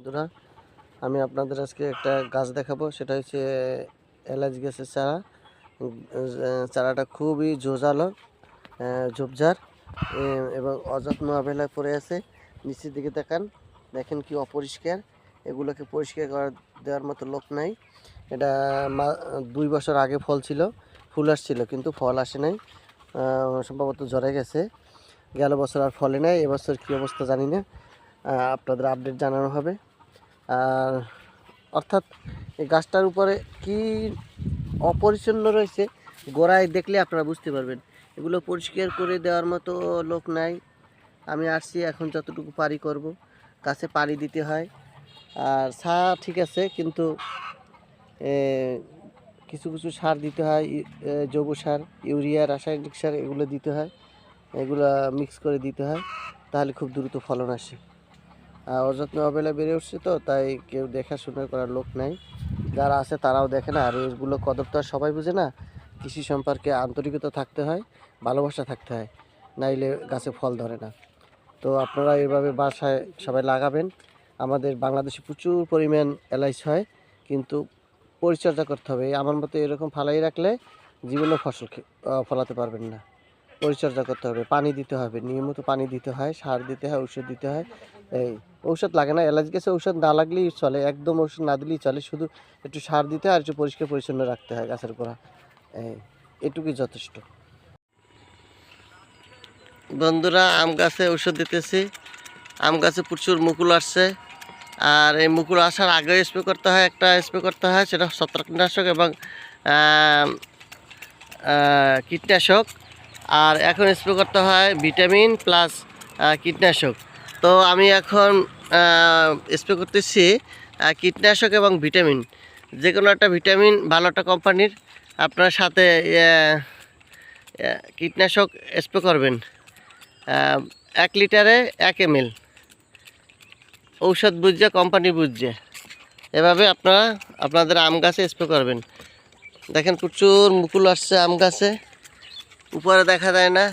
বন্ধুরা, আমি আপনাদের আজকে একটা গাছ দেখাবো। সেটা হচ্ছে এলাচ গাছের চারা। চারাটা খুবই জোজালো ঝোপঝাড় এবং অযত্ন অবহেলায় পড়ে আছে। নিচের দিকে তাকান দেখেন কি অপরিষ্কার। এগুলোকে পরিষ্কার করা দেওয়ার মতো লোক নাই। এটা দুই বছর আগে ফল ছিল, ফুল আসছিল, কিন্তু ফল আসে নাই। সম্ভবত জ্বরে গেছে। গেল বছর আর ফলে নাই, এবছর কী অবস্থা জানি না। আপনাদের আপডেট জানানো হবে। আর অর্থাৎ এই গাছটার উপরে কি অপরিচ্ছন্ন রয়েছে, গোড়ায় দেখলে আপনারা বুঝতে পারবেন। এগুলো পরিষ্কার করে দেওয়ার মতো লোক নাই। আমি আসছি, এখন যতটুকু পারি করব। গাছে পানি দিতে হয়। আর সার ঠিক আছে, কিন্তু কিছু কিছু সার দিতে হয়। জৈব সার, ইউরিয়া, রাসায়নিক সার, এগুলো দিতে হয়। এগুলো মিক্স করে দিতে হয়। তাহলে খুব দ্রুত ফলন আসে। অযত্ন অবহেলা বেড়ে উঠছে তো, তাই কেউ দেখাশোনা করার লোক নাই। যারা আছে তারাও দেখে না, আর এগুলো কদর তো সবাই বুঝে না। কৃষি সম্পর্কে আন্তরিকতা থাকতে হয়, ভালোবাসা থাকতে হয়, নাইলে গাছে ফল ধরে না। তো আপনারা এভাবে বাসায় সবাই লাগাবেন। আমাদের বাংলাদেশে প্রচুর পরিমাণ এলাইচ হয়, কিন্তু পরিচর্যা করতে হবে। আমার মতো এরকম ফালাই রাখলে জীবনে ফসল ফলাতে পারবেন না। পরিচর্যা করতে হবে। পানি দিতে হবে। নিয়মিত পানি দিতে হয়, সার দিতে হয়, ঔষধ দিতে হয়। এই ঔষধ লাগে না এলাচ গেছে ঔষধ না লাগলেই চলে, একদম ঔষধ না দিলেই চলে। শুধু একটু সার দিতে হয় আর একটু পরিষ্কার পরিচ্ছন্ন রাখতে হয় গাছের গোড়া। এই এটুকুই যথেষ্ট। বন্ধুরা, আম গাছে ঔষধ দিতেছি। আম গাছে প্রচুর মুকুল আসছে। আর এই মুকুল আসার আগে স্প্রে করতে হয়, একটা স্প্রে করতে হয়, সেটা ছত্রাকনাশক এবং কীটনাশক। আর এখন স্প্রে করতে হয় ভিটামিন প্লাস কীটনাশক। তো আমি এখন স্প্রে করতেছি কীটনাশক এবং ভিটামিন যে কোনো একটা ভিটামিন ভালো একটা কোম্পানির আপনার সাথে কীটনাশক স্প্রে করবেন। এক লিটারে এক এম এল ঔষধ বুঝছে কোম্পানি বুঝছে। এভাবে আপনারা আপনাদের আম গাছে স্প্রে করবেন। দেখেন প্রচুর মুকুল আসছে আম গাছে। উপরে দেখা যায় না।